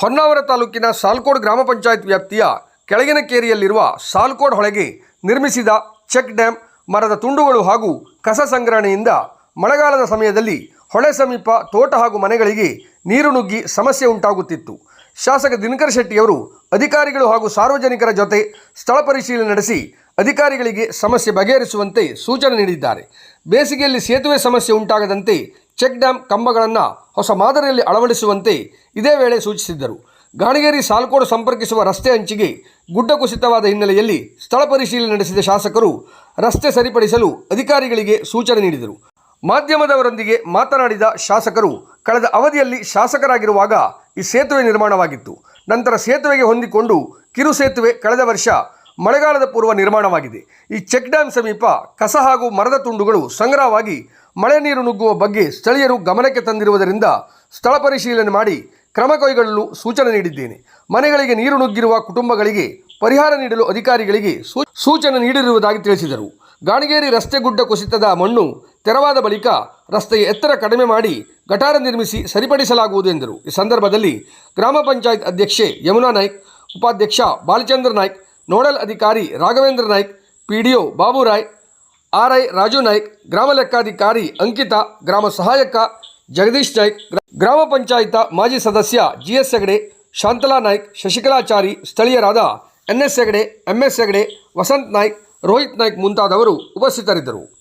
ಹೊನ್ನಾವರ ತಾಲೂಕಿನ ಸಾಲ್ಕೋಡ್ ಗ್ರಾಮ ಪಂಚಾಯತ್ ವ್ಯಾಪ್ತಿಯ ಕೆಳಗಿನ ಕೇರಿಯಲ್ಲಿರುವ ಸಾಲ್ಕೋಡ್ ಹೊಳೆಗೆ ನಿರ್ಮಿಸಿದ ಚೆಕ್ ಡ್ಯಾಂ, ಮರದ ತುಂಡುಗಳು ಹಾಗೂ ಕಸ ಸಂಗ್ರಹಣೆಯಿಂದ ಮಳೆಗಾಲದ ಸಮಯದಲ್ಲಿ ಹೊಳೆ ಸಮೀಪ ತೋಟ ಹಾಗೂ ಮನೆಗಳಿಗೆ ನೀರು ನುಗ್ಗಿ ಸಮಸ್ಯೆ ಉಂಟಾಗುತ್ತಿತ್ತು. ಶಾಸಕ ದಿನಕರ್ ಶೆಟ್ಟಿಯವರು ಅಧಿಕಾರಿಗಳು ಹಾಗೂ ಸಾರ್ವಜನಿಕರ ಜೊತೆ ಸ್ಥಳ ಪರಿಶೀಲನೆ ನಡೆಸಿ ಅಧಿಕಾರಿಗಳಿಗೆ ಸಮಸ್ಯೆ ಬಗೆಹರಿಸುವಂತೆ ಸೂಚನೆ ನೀಡಿದ್ದಾರೆ. ಬೇಸಿಗೆಯಲ್ಲಿ ಸೇತುವೆ ಸಮಸ್ಯೆ ಉಂಟಾಗದಂತೆ ಚೆಕ್ ಡ್ಯಾಂ ಕಂಬಗಳನ್ನು ಹೊಸ ಮಾದರಿಯಲ್ಲಿ ಅಳವಡಿಸುವಂತೆ ಇದೇ ವೇಳೆ ಸೂಚಿಸಿದ್ದರು. ಗಾಣಿಗೇರಿ ಸಾಲ್ಕೋಡು ಸಂಪರ್ಕಿಸುವ ರಸ್ತೆ ಹಂಚಿಗೆ ಗುಡ್ಡ ಕುಸಿತವಾದ ಹಿನ್ನೆಲೆಯಲ್ಲಿ ಸ್ಥಳ ಪರಿಶೀಲನೆ ನಡೆಸಿದ ಶಾಸಕರು ರಸ್ತೆ ಸರಿಪಡಿಸಲು ಅಧಿಕಾರಿಗಳಿಗೆ ಸೂಚನೆ ನೀಡಿದರು. ಮಾಧ್ಯಮದವರೊಂದಿಗೆ ಮಾತನಾಡಿದ ಶಾಸಕರು, ಕಳೆದ ಅವಧಿಯಲ್ಲಿ ಶಾಸಕರಾಗಿರುವಾಗ ಈ ಸೇತುವೆ ನಿರ್ಮಾಣವಾಗಿತ್ತು. ನಂತರ ಸೇತುವೆಗೆ ಹೊಂದಿಕೊಂಡು ಕಿರು ಸೇತುವೆ ಕಳೆದ ವರ್ಷ ಮಳೆಗಾಲದ ಪೂರ್ವ ನಿರ್ಮಾಣವಾಗಿದೆ. ಈ ಚೆಕ್ ಡ್ಯಾಂ ಸಮೀಪ ಕಸ ಹಾಗೂ ಮರದ ತುಂಡುಗಳು ಸಂಗ್ರಹವಾಗಿ ಮಳೆ ನೀರು ನುಗ್ಗುವ ಬಗ್ಗೆ ಸ್ಥಳೀಯರು ಗಮನಕ್ಕೆ ತಂದಿರುವುದರಿಂದ ಸ್ಥಳ ಪರಿಶೀಲನೆ ಮಾಡಿ ಕ್ರಮ ಕೈಗೊಳ್ಳಲು ಸೂಚನೆ ನೀಡಿದ್ದೇನೆ. ಮನೆಗಳಿಗೆ ನೀರು ನುಗ್ಗಿರುವ ಕುಟುಂಬಗಳಿಗೆ ಪರಿಹಾರ ನೀಡಲು ಅಧಿಕಾರಿಗಳಿಗೆ ಸೂಚನೆ ನೀಡಿರುವುದಾಗಿ ತಿಳಿಸಿದರು. ಗಾಣಿಗೇರಿ ರಸ್ತೆ ಗುಡ್ಡ ಕುಸಿತದ ಮಣ್ಣು ತೆರವಾದ ಬಳಿಕ ರಸ್ತೆಯ ಎತ್ತರ ಕಡಿಮೆ ಮಾಡಿ ಗಟಾರ ನಿರ್ಮಿಸಿ ಸರಿಪಡಿಸಲಾಗುವುದು ಎಂದರು. ಈ ಸಂದರ್ಭದಲ್ಲಿ ಗ್ರಾಮ ಪಂಚಾಯತ್ ಅಧ್ಯಕ್ಷೆ ಯಮುನಾ ನಾಯ್ಕ್, ಉಪಾಧ್ಯಕ್ಷ ಬಾಲಚಂದ್ರ ನಾಯ್ಕ್, ನೋಡಲ್ ಅಧಿಕಾರಿ ರಾಘವೇಂದ್ರ ನಾಯ್ಕ್ ಪಿಡಿಒ ಬಾಬುರಾಯ್ ಆರ್ಐ ರಾಜು ನಾಯ್ಕ್, ಗ್ರಾಮ ಲೆಕ್ಕಾಧಿಕಾರಿ ಅಂಕಿತಾ, ಗ್ರಾಮ ಸಹಾಯಕ ಜಗದೀಶ್ ನಾಯ್ಕ್, ಗ್ರಾ- ಗ್ರಾಮ ಪಂಚಾಯತ ಮಾಜಿ ಸದಸ್ಯ GS Hegde, Shantala Naik, Shashikalachari, ಸ್ಥಳೀಯರಾದ N S Hegde, M S Hegde, Vasanth Naik, Rohit Naik ಮುಂತಾದವರು ಉಪಸ್ಥಿತರಿದ್ದರು.